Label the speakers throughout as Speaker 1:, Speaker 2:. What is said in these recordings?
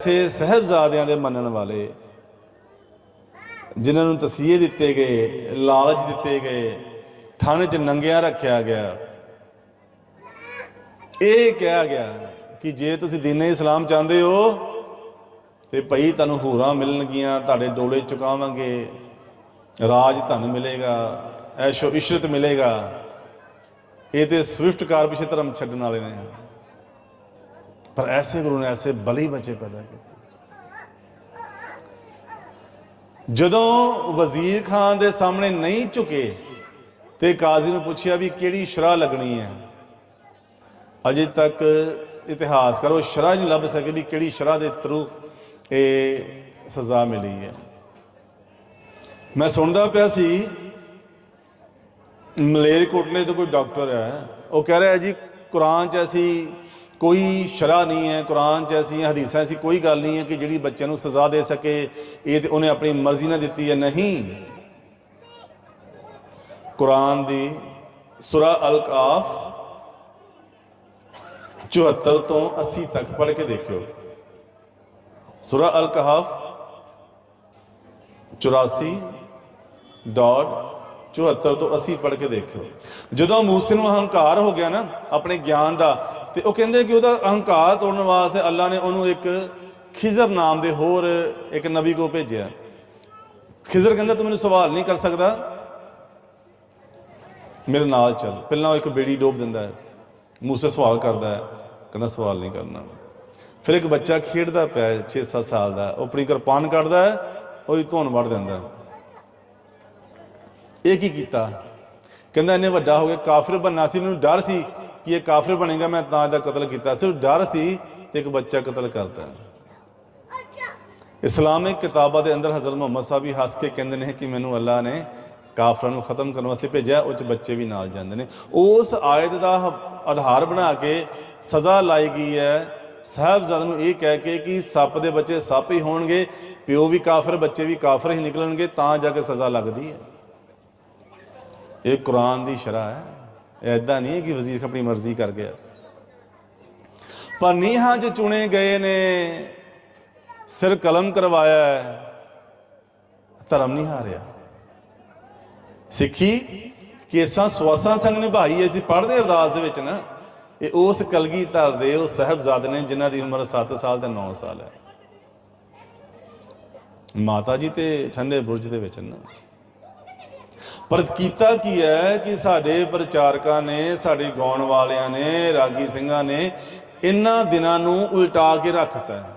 Speaker 1: ਸੇ ਸਹਿਬਜ਼ਾਦਿਆਂ ਦੇ ਮੰਨਣ ਵਾਲੇ, ਜਿਨ੍ਹਾਂ ਨੂੰ ਤਸੀਹੇ ਦਿੱਤੇ ਗਏ, ਲਾਲਚ ਦਿੱਤੇ ਗਏ, ਥਾਣੇ 'ਚ ਨੰਗਿਆ ਰੱਖਿਆ ਗਿਆ। ਇਹ ਕਿਹਾ ਗਿਆ ਕਿ ਜੇ ਤੁਸੀਂ ਦੀਨੇ ਇਸਲਾਮ ਚਾਹੁੰਦੇ ਹੋ, ਤੇ ਭਈ ਤੁਹਾਨੂੰ ਹੂਰਾਂ ਮਿਲਣਗੀਆਂ, ਤੁਹਾਡੇ ਡੋਲੇ ਚੁਕਾਵਾਂਗੇ, ਰਾਜ ਤੁਹਾਨੂੰ ਮਿਲੇਗਾ, ਐਸ਼ੋ ਇਸ਼ਰਤ ਮਿਲੇਗਾ। ਇਹ ਤੇ ਸਵਿਫਟ ਕਾਰ ਪਿੱਛੇ ਧਰਮ ਛੱਡਣ ਵਾਲੇ ਨੇ। ਪਰ ਐਸੇ ਗੁਰੂ ਨੇ ਐਸੇ ਬਲੀ ਬੱਚੇ ਪੈਦਾ ਕੀਤੇ। ਜਦੋਂ ਵਜ਼ੀਰ ਖਾਨ ਦੇ ਸਾਹਮਣੇ ਨਹੀਂ ਝੁਕੇ ਤੇ ਕਾਜ਼ੀ ਨੂੰ ਪੁੱਛਿਆ ਵੀ ਕਿਹੜੀ ਸ਼ਰਾ ਲੱਗਣੀ ਹੈ, ਅਜੇ ਤੱਕ ਇਤਿਹਾਸ ਕਰੋ ਸ਼ਰਾ ਨਹੀਂ ਲੱਭ ਸਕੇ ਵੀ ਕਿਹੜੀ ਸ਼ਰਾ ਦੇ ਥਰੂ ਇਹ ਸਜ਼ਾ ਮਿਲੀ ਹੈ। ਮੈਂ ਸੁਣਦਾ ਪਿਆ ਸੀ, ਮਲੇਰਕੋਟਲੇ ਤੋਂ ਕੋਈ ਡਾਕਟਰ ਹੈ, ਉਹ ਕਹਿ ਰਿਹਾ ਜੀ, ਕੁਰਾਨ 'ਚ ਅਸੀਂ ਕੋਈ ਸ਼ਰਾ ਨਹੀਂ ਹੈ, ਕੁਰਾਨ 'ਚ ਐਸੀ ਹਦੀਸਾਂ, ਐਸੀ ਕੋਈ ਗੱਲ ਨਹੀਂ ਹੈ ਕਿ ਜਿਹੜੀ ਬੱਚਿਆਂ ਨੂੰ ਸਜ਼ਾ ਦੇ ਸਕੇ, ਇਹ ਤੇ ਉਹਨੇ ਆਪਣੀ ਮਰਜ਼ੀ ਨਾਲ ਦਿੱਤੀ ਹੈ। ਨਹੀਂ। ਕੁਰਾਨ ਦੀ ਸੂਰਾ ਅਲ ਕਾਫ 74 ਤੋਂ 80 ਤੱਕ ਪੜ੍ਹ ਕੇ ਦੇਖਿਓ। ਸੂਰਾ ਅਲ ਕਹਫ 84 ਡਾਟ 74 ਤੋਂ 80 ਪੜ੍ਹ ਕੇ ਦੇਖਿਓ। ਜਦੋਂ ਮੂਸੇ ਨੂੰ ਅਹੰਕਾਰ ਹੋ ਗਿਆ ਨਾ, ਆਪਣੇ ਗਿਆਨ ਦਾ ਤੇ ਉਹ ਕਹਿੰਦੇ ਕਿ ਉਹਦਾ ਅਹੰਕਾਰ ਤੋੜਨ ਵਾਸਤੇ ਅੱਲਾ ਨੇ ਉਹਨੂੰ ਇੱਕ ਖਿਜ਼ਰ ਨਾਮ ਦੇ ਹੋਰ ਇੱਕ ਨਬੀ ਕੋ ਭੇਜਿਆ। ਖਿਜ਼ਰ ਕਹਿੰਦਾ, ਤੂੰ ਮੈਨੂੰ ਸਵਾਲ ਨਹੀਂ ਕਰ ਸਕਦਾ। ਮੇਰੇ ਨਾਲ ਚੱਲ। ਪਹਿਲਾਂ ਉਹ ਇੱਕ ਬੇੜੀ ਡੋਬ ਦਿੰਦਾ ਹੈ। ਮੂਸੇ ਸਵਾਲ ਕਰਦਾ ਹੈ। ਕਹਿੰਦਾ, ਸਵਾਲ ਨਹੀਂ ਕਰਨਾ। ਫਿਰ ਇੱਕ ਬੱਚਾ ਖੇਡਦਾ ਪਿਆ 6-7 ਸਾਲ ਦਾ। ਉਹ ਆਪਣੀ ਕਿਰਪਾਨ ਕੱਢਦਾ ਹੈ ਉਹਦੀ ਧੁਨ ਵੜ ਦਿੰਦਾ ਇਹ ਕੀ ਕੀਤਾ? ਕਹਿੰਦਾ ਇਹਨੇ ਵੱਡਾ ਹੋ ਗਿਆ ਕਾਫਰ ਬੰਨਾ ਸੀ, ਮੈਨੂੰ ਡਰ ਸੀ। ਕਿ ਇਹ ਕਾਫਰ ਬਣੇਗਾ, ਮੈਂ ਤਾਂ ਇਹਦਾ ਕਤਲ ਕੀਤਾ। ਸਿਰਫ ਡਰ ਸੀ ਤੇ ਇੱਕ ਬੱਚਾ ਕਤਲ ਕਰਤਾ ਇਸਲਾਮਿਕ ਕਿਤਾਬਾਂ ਦੇ ਅੰਦਰ ਹਜ਼ਰਤ ਮੁਹੰਮਦ ਸਾਹਿਬ ਵੀ ਹੱਸ ਕੇ ਕਹਿੰਦੇ ਨੇ ਕਿ ਮੈਨੂੰ ਅੱਲਾ ਨੇ ਕਾਫਰਾਂ ਨੂੰ ਖਤਮ ਕਰਨ ਵਾਸਤੇ ਭੇਜਿਆ, ਉਹ ਚ ਬੱਚੇ ਵੀ ਨਾਲ ਜਾਂਦੇ ਨੇ। ਉਸ ਆਇਤ ਦਾ ਆਧਾਰ ਬਣਾ ਕੇ ਸਜ਼ਾ ਲਾਈ ਗਈ ਹੈ। ਸਾਹਿਬਜ਼ਾਦ ਨੂੰ ਇਹ ਕਹਿ ਕੇ ਕਿ ਸੱਪ ਦੇ ਬੱਚੇ ਸੱਪ ਹੀ ਹੋਣਗੇ, ਪਿਓ ਵੀ ਕਾਫਰ, ਬੱਚੇ ਵੀ ਕਾਫਰ ਹੀ ਨਿਕਲਣਗੇ, ਤਾਂ ਜਾ ਕੇ ਸਜ਼ਾ ਲੱਗਦੀ ਹੈ। ਇਹ ਕੁਰਾਨ ਦੀ ਸ਼ਰ੍ਹਾ ਹੈ। ਐਦਾਂ ਨਹੀਂ ਕਿ ਵਜ਼ੀਰ ਆਪਣੀ ਮਰਜ਼ੀ ਕਰ ਗਿਆ। ਪਰ ਨੀਹਾਂ 'ਚ ਚੁਣੇ ਗਏ ਨੇ, ਸਿਰ ਕਲਮ ਕਰਵਾਇਆ ਧਰਮ ਨਹੀਂ ਹਾਰਿਆ। ਸਿੱਖੀ ਕੇਸਾਂ ਸਵਾਸਾਂ ਸੰਗ ਨਿਭਾਈ ਅਸੀਂ ਪੜ੍ਹਦੇ ਅਰਦਾਸ ਦੇ ਵਿੱਚ ਨਾ, ਇਹ ਉਸ ਕਲਗੀਧਰ ਦੇ ਉਹ ਸਾਹਿਬਜ਼ਾਦੇ ਨੇ ਜਿਨ੍ਹਾਂ ਦੀ ਉਮਰ 7 ਸਾਲ ਤੇ 9 ਸਾਲ ਹੈ। ਮਾਤਾ ਜੀ ਤੇ ਠੰਡੇ ਬੁਰਜ ਦੇ ਵਿੱਚ ਨਾ। ਪਰ ਕੀਤਾ ਕੀ ਹੈ ਕਿ ਸਾਡੇ ਪ੍ਰਚਾਰਕਾਂ ਨੇ, ਸਾਡੇ ਗਾਉਣ ਵਾਲਿਆਂ ਨੇ, ਰਾਗੀ ਸਿੰਘਾਂ ਨੇ ਇਹਨਾਂ ਦਿਨਾਂ ਨੂੰ ਉਲਟਾ ਕੇ ਰੱਖਤਾ ਹੈ।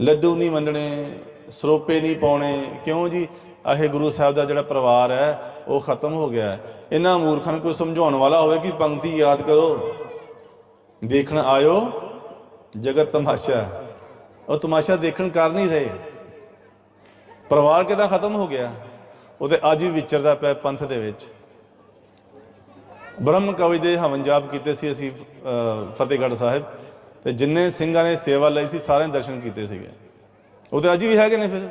Speaker 1: ਲੱਡੂ ਨਹੀਂ ਵੰਡਣੇ, ਸਰੋਪੇ ਨਹੀਂ ਪਾਉਣੇ। ਕਿਉਂ ਜੀ? ਇਹ ਗੁਰੂ ਸਾਹਿਬ ਦਾ ਜਿਹੜਾ ਪਰਿਵਾਰ ਹੈ, ਉਹ ਖਤਮ ਹੋ ਗਿਆ ਹੈ। ਇਹਨਾਂ ਮੂਰਖਾਂ ਨੂੰ ਕੋਈ ਸਮਝਾਉਣ ਵਾਲਾ ਹੋਵੇ ਕਿ ਪੰਕਤੀ ਯਾਦ ਕਰੋ। ਦੇਖਣ ਆਇਓ, ਜਗਤ ਤਮਾਸ਼ਾ। ਉਹ ਤਮਾਸ਼ਾ ਦੇਖਣ ਕਰ ਨਹੀਂ ਰਹੇ। ਪਰਿਵਾਰ ਕਿਦਾਂ ਖਤਮ ਹੋ ਗਿਆ? ਉਹ ਉਹਦੇ ਅੱਜ ਵੀ ਵਿਚਰਦਾ ਪਿਆ ਪੰਥ ਦੇ ਵਿੱਚ। ਬ੍ਰਹਮ ਕਵੀ ਦੇ ਹਵਨ ਜਾਪ ਕੀਤੇ ਸੀ ਅਸੀਂ ਫਤਿਹਗੜ੍ਹ ਸਾਹਿਬ, ਤੇ ਜਿੰਨੇ ਸਿੰਘਾਂ ਨੇ ਸੇਵਾ ਲਈ ਸੀ, ਸਾਰਿਆਂ ਨੇ ਦਰਸ਼ਨ ਕੀਤੇ ਸੀਗੇ। ਉਹਦੇ ਅੱਜ ਵੀ ਹੈਗੇ ਨੇ ਫਿਰ?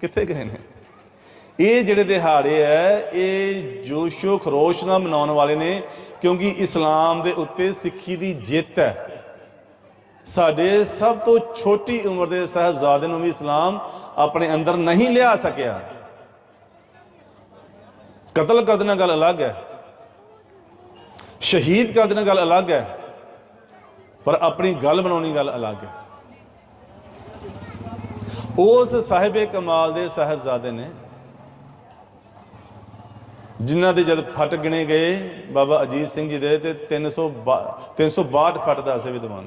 Speaker 1: ਕਿੱਥੇ ਗਏ ਨੇ? ਇਹ ਜਿਹੜੇ ਦਿਹਾੜੇ ਐ, ਇਹ ਜੋਸ਼ੋ ਖਰੋਸ਼ ਨਾਲ ਮਨਾਉਣ ਵਾਲੇ ਨੇ, ਕਿਉਂਕਿ ਇਸਲਾਮ ਦੇ ਉੱਤੇ ਸਿੱਖੀ ਦੀ ਜਿੱਤ ਹੈ ਸਾਡੇ ਸਭ ਤੋਂ ਛੋਟੀ ਉਮਰ ਦੇ ਸਾਹਿਬਜ਼ਾਦੇ ਨੂੰ ਵੀ ਇਸਲਾਮ ਆਪਣੇ ਅੰਦਰ ਨਹੀਂ ਲਿਆ ਸਕਿਆ। ਕਤਲ ਕਰ ਦੇਣਾ ਗੱਲ ਅਲੱਗ ਹੈ। ਸ਼ਹੀਦ ਕਰ ਦੇਣਾ ਗੱਲ ਅਲੱਗ ਹੈ, ਪਰ ਆਪਣੀ ਗੱਲ ਬਣਾਉਣੀ ਗੱਲ ਅਲੱਗ ਹੈ। ਉਸ ਸਾਹਿਬੇ ਕਮਾਲ ਦੇ ਸਾਹਿਬਜ਼ਾਦੇ ਨੇ, ਜਿਨ੍ਹਾਂ ਦੇ ਜਦ ਫਟ ਗਿਣੇ ਗਏ ਬਾਬਾ ਅਜੀਤ ਸਿੰਘ ਜੀ ਦੇ, ਤੇ 300 362 ਫਟ ਦੱਸੇ ਵਿਦਵਾਨ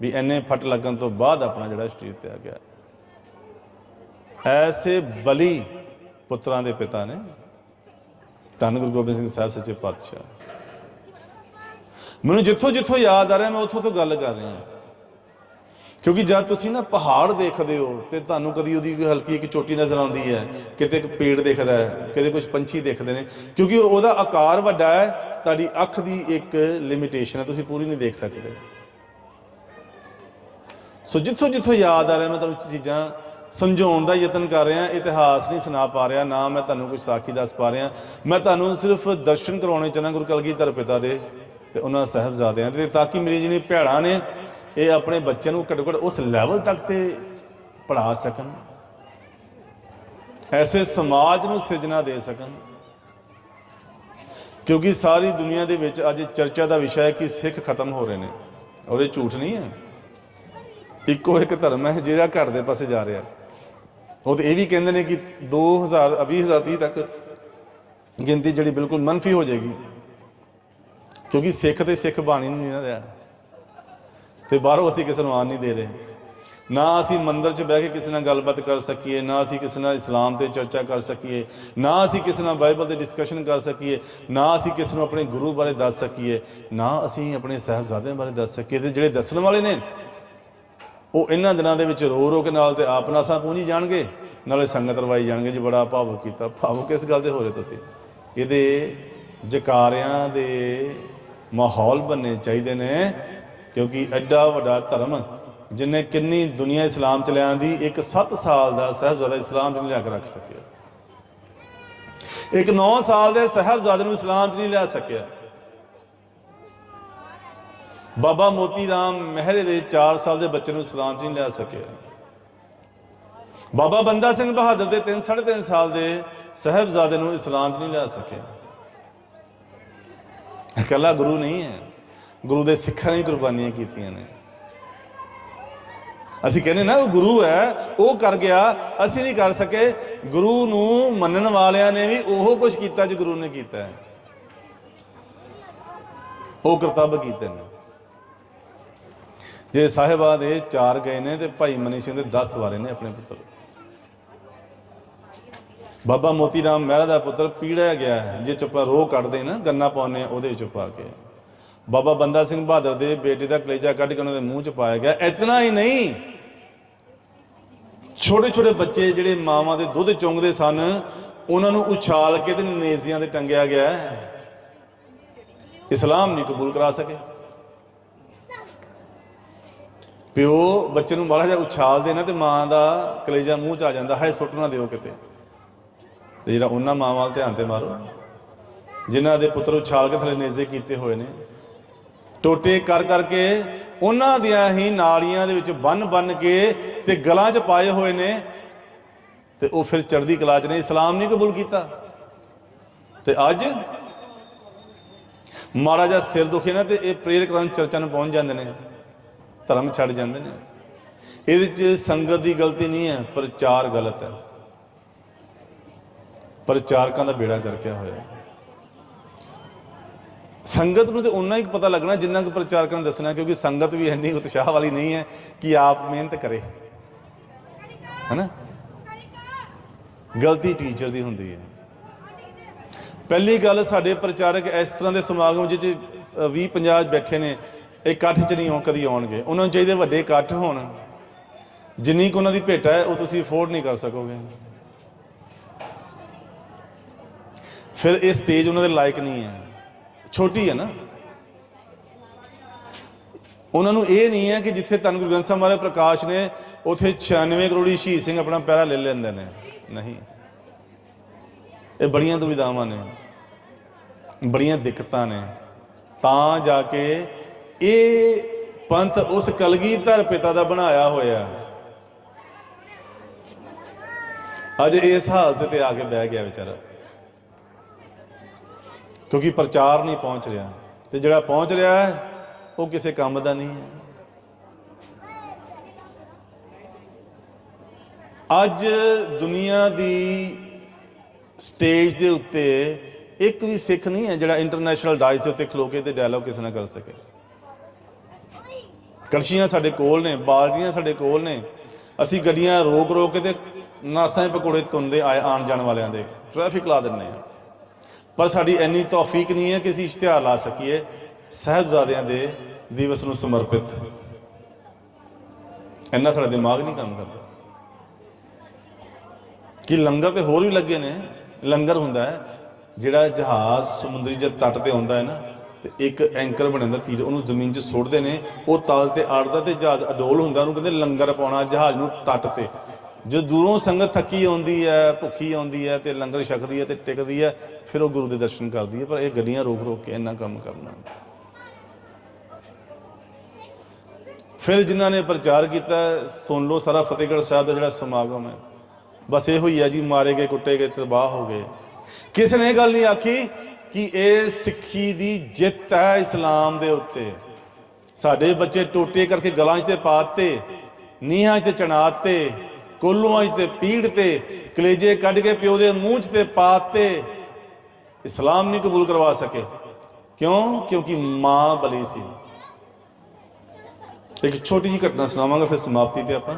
Speaker 1: ਵੀ ਐਨੇ ਫਟ ਲੱਗਣ ਤੋਂ ਬਾਅਦ ਆਪਣਾ ਜਿਹੜਾ ਸਟੇਜ ਤੇ ਆ ਗਿਆ। ਐਸੇ ਬਲੀ ਪੁੱਤਰਾਂ ਦੇ ਪਿਤਾ ਨੇ ਧੰਨ ਗੁਰੂ ਗੋਬਿੰਦ ਸਿੰਘ ਸਾਹਿਬ, ਸੱਚੇ ਪਾਤਸ਼ਾਹ। ਮੈਨੂੰ ਜਿੱਥੋਂ ਜਿੱਥੋਂ ਯਾਦ ਆ ਰਿਹਾ, ਮੈਂ ਉੱਥੋਂ ਤੋਂ ਗੱਲ ਕਰ ਰਿਹਾ ਕਿਉਂਕਿ ਜਦ ਤੁਸੀਂ ਨਾ ਪਹਾੜ ਦੇਖਦੇ ਹੋ, ਤੇ ਤੁਹਾਨੂੰ ਕਦੀ ਉਹਦੀ ਹਲਕੀ ਇੱਕ ਚੋਟੀ ਨਜ਼ਰ ਆਉਂਦੀ ਹੈ, ਕਿਤੇ ਇੱਕ ਪੇੜ ਦਿਖਦਾ ਹੈ, ਕਿਤੇ ਕੁਝ ਪੰਛੀ ਦਿਖਦੇ ਨੇ, ਕਿਉਂਕਿ ਉਹਦਾ ਆਕਾਰ ਵੱਡਾ ਹੈ, ਤੁਹਾਡੀ ਅੱਖ ਦੀ ਇੱਕ ਲਿਮਿਟੇਸ਼ਨ ਹੈ, ਤੁਸੀਂ ਪੂਰੀ ਨਹੀਂ ਦੇਖ ਸਕਦੇ। ਸੋ ਜਿੱਥੋਂ ਜਿੱਥੋਂ ਯਾਦ ਆ ਰਿਹਾ, ਮੈਂ ਤੁਹਾਨੂੰ ਚੀਜ਼ਾਂ ਸਮਝਾਉਣ ਦਾ ਯਤਨ ਕਰ ਰਿਹਾ, ਇਤਿਹਾਸ ਨਹੀਂ ਸੁਣਾ ਪਾ ਰਿਹਾ, ਨਾ ਮੈਂ ਤੁਹਾਨੂੰ ਕੁਝ ਸਾਖੀ ਦੱਸ ਪਾ ਰਿਹਾ। ਮੈਂ ਤੁਹਾਨੂੰ ਸਿਰਫ ਦਰਸ਼ਨ ਕਰਾਉਣੇ ਚਾਹੁੰਦਾ ਗੁਰੂ ਕਲਗੀਧਰ ਪਿਤਾ ਦੇ ਤੇ ਉਹਨਾਂ ਸਾਹਿਬਜ਼ਾਦਿਆਂ ਦੇ, ਤਾਂ ਕਿ ਮੇਰੀ ਜਿਹੜੀ ਭੈੜਾਂ ਨੇ, ਇਹ ਆਪਣੇ ਬੱਚਿਆਂ ਨੂੰ ਘੱਟੋ ਘੱਟ ਉਸ ਲੈਵਲ ਤੱਕ ਤੇ ਪੜ੍ਹਾ ਸਕਣ। ਐਸੇ ਸਮਾਜ ਨੂੰ ਸਿਰਜਣਾ ਦੇ ਸਕਣ। ਕਿਉਂਕਿ ਸਾਰੀ ਦੁਨੀਆ ਦੇ ਵਿੱਚ ਅੱਜ ਚਰਚਾ ਦਾ ਵਿਸ਼ਾ ਹੈ ਕਿ ਸਿੱਖ ਖਤਮ ਹੋ ਰਹੇ ਨੇ। ਔਰ ਇਹ ਝੂਠ ਨਹੀਂ ਹੈ। ਇੱਕੋ ਇੱਕ ਧਰਮ ਹੈ ਜਿਹੜਾ ਘਰ ਦੇ ਪਾਸੇ ਜਾ ਰਿਹਾ। ਉਹ ਤੇ ਇਹ ਵੀ ਕਹਿੰਦੇ ਨੇ ਕਿ 2000 20030 ਤੱਕ ਗਿਣਤੀ ਜਿਹੜੀ ਬਿਲਕੁਲ ਮੰਨਫੀ ਹੋ ਜਾਏਗੀ। ਕਿਉਂਕਿ ਸਿੱਖ ਤੇ ਸਿੱਖ ਬਾਣੀ ਨੂੰ ਨਹੀਂ ਨਾ ਰਿਹਾ। ਤੇ ਬਾਹਰੋਂ ਅਸੀਂ ਕਿਸੇ ਨੂੰ ਆਣ ਨਹੀਂ ਦੇ ਰਹੇ। ਨਾ ਅਸੀਂ ਮੰਦਰ 'ਚ ਬਹਿ ਕੇ ਕਿਸੇ ਨਾਲ ਗੱਲਬਾਤ ਕਰ ਸਕੀਏ, ਨਾ ਅਸੀਂ ਕਿਸੇ ਨਾਲ ਇਸਲਾਮ ਤੇ ਚਰਚਾ ਕਰ ਸਕੀਏ, ਨਾ ਅਸੀਂ ਕਿਸੇ ਨਾਲ ਬਾਈਬਲ ਤੇ ਡਿਸਕਸ਼ਨ ਕਰ ਸਕੀਏ, ਨਾ ਅਸੀਂ ਕਿਸੇ ਨੂੰ ਆਪਣੇ ਗੁਰੂ ਬਾਰੇ ਦੱਸ ਸਕੀਏ, ਨਾ ਅਸੀਂ ਆਪਣੇ ਸਾਹਿਬਜ਼ਾਦਿਆਂ ਬਾਰੇ ਦੱਸ ਸਕੀਏ। ਤੇ ਜਿਹੜੇ ਦੱਸਣ ਵਾਲੇ ਨੇ ਉਹ ਇਹਨਾਂ ਦਿਨਾਂ ਦੇ ਵਿੱਚ ਰੋ ਰੋ ਕੇ ਨਾਲ ਤੇ ਆਪ ਨਾਸਾਂ ਪੂੰਝੀ ਜਾਣਗੇ, ਨਾਲੇ ਸੰਗਤ ਰਵਾਈ ਜਾਣਗੇ ਜੀ, ਬੜਾ ਭਾਵੁਕ ਕੀਤਾ। ਭਾਵੁਕ ਕਿਸ ਗੱਲ ਦੇ ਹੋ ਰਹੇ ਤੁਸੀਂ। ਇਹਦੇ ਜਕਾਰਿਆਂ ਦੇ ਮਾਹੌਲ ਬਣਨੇ ਚਾਹੀਦੇ ਨੇ, ਕਿਉਂਕਿ ਐਡਾ ਵੱਡਾ ਧਰਮ ਜਿਨੇ ਕਿੰਨੀ ਦੁਨੀਆ ਇਸਲਾਮ ਚ ਲਿਆਂ ਦੀ ਇੱਕ 7 ਸਾਲ ਦਾ ਸਾਹਿਬਜ਼ਾਦਾ ਇਸਲਾਮ ਚ ਨਹੀਂ ਲਿਆ ਕੇ ਰੱਖ ਸਕਿਆ। ਇੱਕ 9 ਸਾਲ ਦੇ ਸਾਹਿਬਜ਼ਾਦੇ ਨੂੰ ਇਸਲਾਮ ਚ ਨਹੀਂ ਲਿਆ ਸਕਿਆ। ਬਾਬਾ ਮੋਤੀ ਰਾਮ ਮਹਿਰੇ ਦੇ 4 ਸਾਲ ਦੇ ਬੱਚੇ ਨੂੰ ਇਸਲਾਮ 'ਚ ਨਹੀਂ ਲਿਆ ਸਕਿਆ ਬਾਬਾ ਬੰਦਾ ਸਿੰਘ ਬਹਾਦਰ ਦੇ 3 3.5 ਸਾਲ ਦੇ ਸਹਿਬਜ਼ਾਦੇ ਨੂੰ ਇਸਲਾਮ 'ਚ ਨਹੀਂ ਲਿਆ ਸਕਿਆ ਇਕੱਲਾ ਗੁਰੂ ਨਹੀਂ ਹੈ। ਗੁਰੂ ਦੇ ਸਿੱਖਾਂ ਨੇ ਹੀ ਕੁਰਬਾਨੀਆਂ ਕੀਤੀਆਂ ਨੇ। ਅਸੀਂ ਕਹਿੰਦੇ ਨਾ, ਉਹ ਗੁਰੂ ਹੈ, ਉਹ ਕਰ ਗਿਆ, ਅਸੀਂ ਨਹੀਂ ਕਰ ਸਕੇ। ਗੁਰੂ ਨੂੰ ਮੰਨਣ ਵਾਲਿਆਂ ਨੇ ਵੀ ਉਹ ਕੁਝ ਕੀਤਾ ਜੋ ਗੁਰੂ ਨੇ ਕੀਤਾ ਹੈ। ਉਹ ਕਰਤੱਵ ਕੀਤੇ ਨੇ। ਜੇ ਸਾਹਿਬਾਂ ਦੇ ਚਾਰ ਗਏ ਨੇ ਤੇ ਭਾਈ ਮਨੀ ਸਿੰਘ ਦੇ 10 ਵਾਰੇ ਨੇ ਆਪਣੇ ਪੁੱਤਰ। ਬਾਬਾ ਮੋਤੀ ਰਾਮ ਮਹਿਰਾ ਦਾ ਪੁੱਤਰ ਪੀੜਿਆ ਗਿਆ ਹੈ, ਜੇ ਚੁੱਪਾ ਰੋਹ ਕੱਢਦੇ ਨਾ, ਗੰਨਾ ਪਾਉਨੇ ਉਹਦੇ ਵਿੱਚ ਪਾ ਕੇ। ਬਾਬਾ ਬੰਦਾ ਸਿੰਘ ਬਹਾਦਰ ਦੇ ਬੇਟੇ ਦਾ ਕਲੇਜਾ ਕੱਢ ਕੇ ਉਹਨਾਂ ਦੇ ਮੂੰਹ ਚ ਪਾਇਆ ਗਿਆ, ਇਤਨਾ ਹੀ ਨਹੀਂ। ਛੋਟੇ ਛੋਟੇ ਬੱਚੇ ਜਿਹੜੇ ਮਾਵਾਂ ਦੇ ਦੁੱਧ ਚੁੰਗਦੇ ਸਨ, ਉਹਨਾਂ ਨੂੰ ਉਛਾਲ ਕੇ ਤੇ ਨੇਜ਼ੀਆਂ ਤੇ ਟੰਗਿਆ ਗਿਆ ਇਸਲਾਮ ਨਹੀਂ ਕਬੂਲ ਕਰਾ ਸਕੇ। ਪਿਓ ਬੱਚੇ ਨੂੰ ਮਾੜਾ ਜਿਹਾ ਉਛਾਲ ਦੇ ਨਾ ਤੇ ਮਾਂ ਦਾ ਕਲੇਜਾ ਮੂੰਹ ਚ ਆ ਜਾਂਦਾ ਹੈ ਸੁੱਟ ਨਾ ਦਿਓ ਕਿਤੇ। ਤੇ ਜਿਹੜਾ ਉਹਨਾਂ ਮਾਂ ਵੱਲ ਧਿਆਨ ਤੇ ਮਾਰੋ, ਜਿਨ੍ਹਾਂ ਦੇ ਪੁੱਤਰ ਉਛਾਲ ਕੇ ਥਲੇ ਨੇਜ਼ੇ ਕੀਤੇ ਹੋਏ ਨੇ, ਟੋਟੇ ਕਰ ਕਰਕੇ ਉਹਨਾਂ ਦੀਆਂ ਹੀ ਨਾਲੀਆਂ ਦੇ ਵਿੱਚ ਬੰਨ ਬੰਨ ਕੇ ਤੇ ਗਲਾਂ 'ਚ ਪਾਏ ਹੋਏ ਨੇ ਤੇ ਉਹ ਫਿਰ ਚੜ੍ਹਦੀ ਕਲਾ 'ਚ ਨੇ, ਇਸਲਾਮ ਨਹੀਂ ਕਬੂਲ ਕੀਤਾ। ਤੇ ਅੱਜ ਮਾੜਾ ਜਿਹਾ ਸਿਰ ਦੁਖੇ ਨਾ ਤੇ ਇਹ ਪ੍ਰੇਰ ਕਰਨ ਚਰਚਾ ਨੂੰ ਪਹੁੰਚ ਜਾਂਦੇ ਨੇ। ਧਰਮ ਛੱਡ ਜਾਂਦੇ ਨੇ। ਇਹਦੇ 'ਚ ਸੰਗਤ ਦੀ ਗਲਤੀ ਨਹੀਂ ਹੈ, ਪ੍ਰਚਾਰ ਗਲਤ ਹੈ। ਪ੍ਰਚਾਰਕਾਂ ਦਾ ਬੇੜਾ ਕਰਕੇ ਹੋਇਆ ਸੰਗਤ ਨੂੰ ਤੇ ਉਨਾ ਹੀ ਪਤਾ ਲੱਗਣਾ ਜਿੰਨਾ ਕਿ ਪ੍ਰਚਾਰਕਾਂ ਨੇ ਦੱਸਣਾ, ਕਿਉਂਕਿ ਸੰਗਤ ਵੀ ਇੰਨੀ ਉਤਸ਼ਾਹ ਵਾਲੀ ਨਹੀਂ ਹੈ ਕਿ ਆਪ ਮਿਹਨਤ ਕਰੇ। ਹੈਨਾ? ਗਲਤੀ ਟੀਚਰ ਦੀ ਹੁੰਦੀ ਹੈ। ਪਹਿਲੀ ਗੱਲ, ਸਾਡੇ ਪ੍ਰਚਾਰਕ ਇਸ ਤਰ੍ਹਾਂ ਦੇ ਸਮਾਗਮ ਵਿੱਚ 20 50 ਬੈਠੇ ਨੇ। ਇਹ ਇਕੱਠ ਚ ਨਹੀਂ ਆਉਣ ਕਦੀ ਆਉਣਗੇ। ਉਹਨਾਂ ਨੂੰ ਚਾਹੀਦੇ ਵੱਡੇ ਇਕੱਠ ਹੋਣ। ਜਿੰਨੀ ਕੁ ਉਹਨਾਂ ਦੀ ਭੇਟਾ ਹੈ, ਉਹ ਤੁਸੀਂ ਅਫੋਰਡ ਨਹੀਂ ਕਰ ਸਕੋਗੇ। ਫਿਰ ਇਹ ਸਟੇਜ ਉਹਨਾਂ ਦੇ ਲਾਇਕ ਨਹੀਂ ਹੈ। ਛੋਟੀ ਹੈ ਨਾ। ਉਹਨਾਂ ਨੂੰ ਇਹ ਨਹੀਂ ਹੈ ਕਿ ਜਿੱਥੇ ਧੰਨ ਗੁਰੂ ਗ੍ਰੰਥ ਸਾਹਿਬ ਮਹਾਰਾਜ ਪ੍ਰਕਾਸ਼ ਨੇ, ਉਥੇ 96 ਕਰੋੜੀ ਸ਼ਹੀਦ ਸਿੰਘ ਆਪਣਾ ਪੈਰਾ ਲੈ ਲੈਂਦੇ ਨੇ। ਨਹੀਂ। ਇਹ ਬੜੀਆਂ ਦੁਵਿਧਾਵਾਂ ਨੇ। ਬੜੀਆਂ ਦਿੱਕਤਾਂ ਨੇ। ਤਾਂ ਜਾ ਕੇ ਇਹ ਪੰਥ ਉਸ ਕਲਗੀਧਰ ਪਿਤਾ ਦਾ ਬਣਾਇਆ ਹੋਇਆ। ਅੱਜ ਇਸ ਹਾਲਤ ਤੇ ਆ ਕੇ ਬਹਿ ਗਿਆ ਵਿਚਾਰਾ। ਕਿਉਂਕਿ ਪ੍ਰਚਾਰ ਨਹੀਂ ਪਹੁੰਚ ਰਿਹਾ। ਤੇ ਜਿਹੜਾ ਪਹੁੰਚ ਰਿਹਾ ਹੈ, ਉਹ ਕਿਸੇ ਕੰਮ ਦਾ ਨਹੀਂ ਹੈ। ਅੱਜ ਦੁਨੀਆ ਦੀ ਸਟੇਜ ਦੇ ਉੱਤੇ ਇੱਕ ਵੀ ਸਿੱਖ ਨਹੀਂ ਹੈ ਜਿਹੜਾ ਇੰਟਰਨੈਸ਼ਨਲ ਡਾਈਸ ਦੇ ਉੱਤੇ ਖਲੋ ਕੇ ਤੇ ਡਾਇਲੌਗ ਕਿਸੇ ਨਾਲ ਕਰ ਸਕੇ। ਕਲਸ਼ੀਆਂ ਸਾਡੇ ਕੋਲ ਨੇ, ਬਾਲਟੀਆਂ ਸਾਡੇ ਕੋਲ ਨੇ। ਅਸੀਂ ਗੱਡੀਆਂ ਰੋਕ ਰੋਕ ਕੇ ਤੇ ਨਾਸਾਂ ਪਕੌੜੇ ਤੁੰਦੇ ਆਏ ਆਣ ਜਾਣ ਵਾਲਿਆਂ ਦੇ। ਟ੍ਰੈਫਿਕ ਲਾ ਦਿੰਨੇ ਆ ਪਰ ਸਾਡੀ ਇੰਨੀ ਤੌਫੀਕ ਨਹੀਂ ਹੈ ਕਿ ਅਸੀਂ ਇਸ਼ਤਿਹਾਰ ਲਾ ਸਕੀਏ। ਸਹਿਬਜ਼ਾਦਿਆਂ ਦੇ ਦਿਵਸ ਨੂੰ ਸਮਰਪਿਤ। ਇੰਨਾ ਸਾਡਾ ਦਿਮਾਗ ਨਹੀਂ ਕੰਮ ਕਰਦਾ। ਕਿ ਲੰਗਰ ਤੇ ਹੋਰ ਵੀ ਲੱਗੇ ਨੇ। ਲੰਗਰ ਹੁੰਦਾ ਹੈ, ਜਿਹੜਾ ਜਹਾਜ਼ ਸਮੁੰਦਰੀ ਜਦ ਤੱਟ ਤੇ ਆਉਂਦਾ ਹੈ ਨਾ ਤੇ ਇੱਕ ਐਂਕਰ ਬਣਨ ਦਾ ਤੀਰ, ਉਹਨੂੰ ਜ਼ਮੀਨ 'ਚ ਸੁੱਟਦੇ ਨੇ, ਉਹ ਤਾਲ ਤੇ ਅੜਦਾ ਤੇ ਜਹਾਜ਼ ਅਡੋਲ ਹੁੰਦਾ, ਉਹਨੂੰ ਕਹਿੰਦੇ ਲੰਗਰ ਪਾਉਣਾ, ਜਹਾਜ਼ ਨੂੰ ਤੱਟ ਤੇ। ਜੋ ਦੂਰੋਂ ਸੰਗਤ ਥੱਕੀ ਆਉਂਦੀ ਹੈ, ਭੁੱਖੀ ਆਉਂਦੀ ਹੈ ਤੇ ਲੰਗਰ ਛਕਦੀ ਹੈ ਤੇ ਟਿਕਦੀ ਹੈ, ਫਿਰ ਉਹ ਗੁਰੂ ਦੇ ਦਰਸ਼ਨ ਕਰਦੀ ਹੈ, ਪਰ ਇਹ ਗੱਡੀਆਂ ਰੋਕ ਰੋਕ ਕੇ ਇੰਨਾ ਕੰਮ ਕਰਨਾ। ਫਿਰ ਜਿਨ੍ਹਾਂ ਨੇ ਪ੍ਰਚਾਰ ਕੀਤਾ, ਸੁਣ ਲਓ ਸਾਰਾ ਫਤਿਹਗੜ੍ਹ ਸਾਹਿਬ ਦਾ ਜਿਹੜਾ ਸਮਾਗਮ ਹੈ। ਬਸ ਇਹੋ ਹੀ ਹੈ ਜੀ, ਮਾਰੇ ਗਏ, ਕੁੱਟੇ ਗਏ, ਤਬਾਹ ਹੋ ਗਏ। ਕਿਸੇ ਨੇ ਇਹ ਗੱਲ ਨਹੀਂ ਆਖੀ ਕਿ ਇਹ ਸਿੱਖੀ ਦੀ ਜਿੱਤ ਹੈ ਇਸਲਾਮ ਦੇ ਉੱਤੇ। ਸਾਡੇ ਬੱਚੇ ਟੋਟੇ ਕਰਕੇ ਗਲਾਂ 'ਚ ਤੇ ਪਾਤੇ, ਨੀਹਾਂ 'ਚ ਤੇ ਚਣਾਤੇ, ਕੋਲੋਂ 'ਚ ਤੇ ਪੀੜ ਤੇ ਕਲੇਜੇ ਕੱਢ ਕੇ ਪਿਓ ਦੇ ਮੂੰਹ 'ਚ ਤੇ ਪਾਤੇ। ਇਸਲਾਮ ਨਹੀਂ ਕਬੂਲ ਕਰਵਾ ਸਕੇ। ਕਿਉਂ? ਕਿਉਂਕਿ ਮਾਂ ਬਲੀ ਸੀ। ਇੱਕ ਛੋਟੀ ਜਿਹੀ ਘਟਨਾ ਸੁਣਾਵਾਂਗਾ, ਫਿਰ ਸਮਾਪਤੀ ਤੇ ਆਪਾਂ।